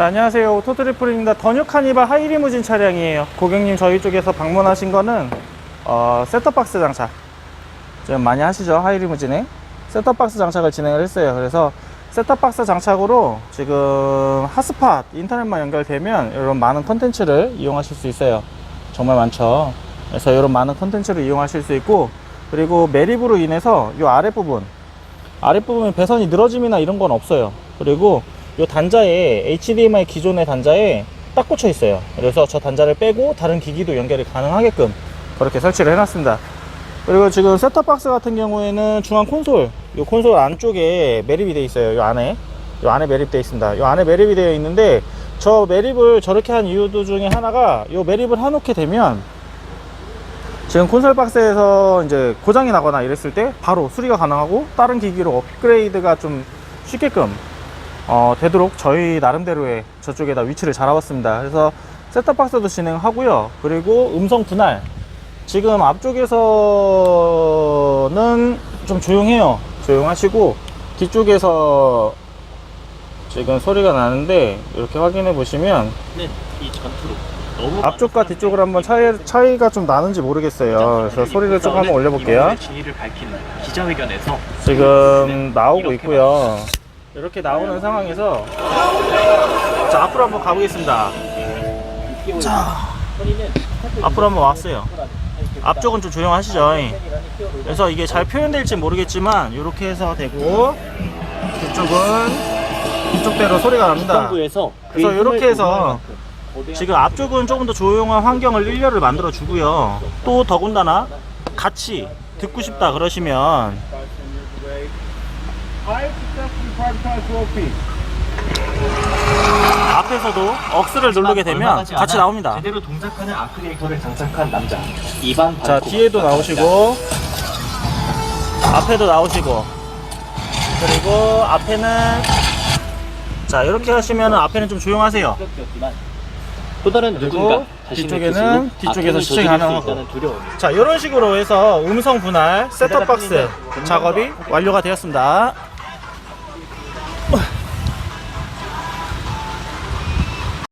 자, 안녕하세요. 오토트리플입니다. 더뉴 카니발 하이리무진 차량이에요. 고객님 저희 쪽에서 방문하신 거는 어, 셋톱박스 장착. 지금 많이 하시죠? 하이리무진에. 셋톱박스 장착을 진행을 했어요. 그래서 셋톱박스 장착으로 지금 핫스팟 인터넷만 연결되면 이런 많은 컨텐츠를 이용하실 수 있어요. 정말 많죠. 그래서 이런 많은 컨텐츠를 이용하실 수 있고 그리고 매립으로 인해서 이 아랫부분 아랫부분에 배선이 늘어짐이나 이런 건 없어요. 그리고 이 단자에 HDMI 기존의 단자에 딱 꽂혀 있어요. 그래서 저 단자를 빼고 다른 기기도 연결이 가능하게끔 그렇게 설치를 해놨습니다. 그리고 지금 셋탑박스 같은 경우에는 중앙 콘솔, 이 콘솔 안쪽에 매립이 되어 있어요. 이 안에, 이 안에 매립되어 있습니다. 이 안에 매립이 되어 있는데 저 매립을 저렇게 한 이유도 중에 하나가 이 매립을 해놓게 되면 지금 콘솔 박스에서 이제 고장이 나거나 이랬을 때 바로 수리가 가능하고 다른 기기로 업그레이드가 좀 쉽게끔 어, 되도록 저희 나름대로의 저쪽에다 위치를 잡아봤습니다. 그래서 셋탑박스도 진행하고요. 그리고 음성 분할. 지금 앞쪽에서는 좀 조용해요. 조용하시고 뒤쪽에서 지금 소리가 나는데 이렇게 확인해 보시면 네, 이 전투로 너무 앞쪽과 뒤쪽을 한번 차이, 차이가 좀 나는지 모르겠어요. 그래서 소리를 조금 한번 올려볼게요. 진위를 밝히는 기자회견에서 지금 나오고 있고요. 이렇게 나오는 상황에서 자 앞으로 한번 가보겠습니다. 자 앞으로 한번 왔어요. 앞쪽은 좀 조용하시죠. 그래서 이게 잘 표현될지 모르겠지만 이렇게 해서 되고 뒤쪽은 이쪽대로 소리가 납니다. 그래서 이렇게 해서 지금 앞쪽은 조금 더 조용한 환경을 일렬을 만들어 주고요. 또 더군다나 같이 듣고 싶다 그러시면 앞에서도 억스를 누르게 되면 같이 나옵니다. 제대로 동작하는 아크리에이터를 장착한 남자 이반 자 발코. 뒤에도 나오시고 앞에도 나오시고 그리고 앞에는 자 이렇게 하시면 앞에는 좀 조용하세요. 또 다른 누군가 뒤쪽에는 뒤쪽에서. 있다는 두려움. 자 이런 식으로 해서 음성 분할 셋톱 박스 작업이 완료가 되었습니다.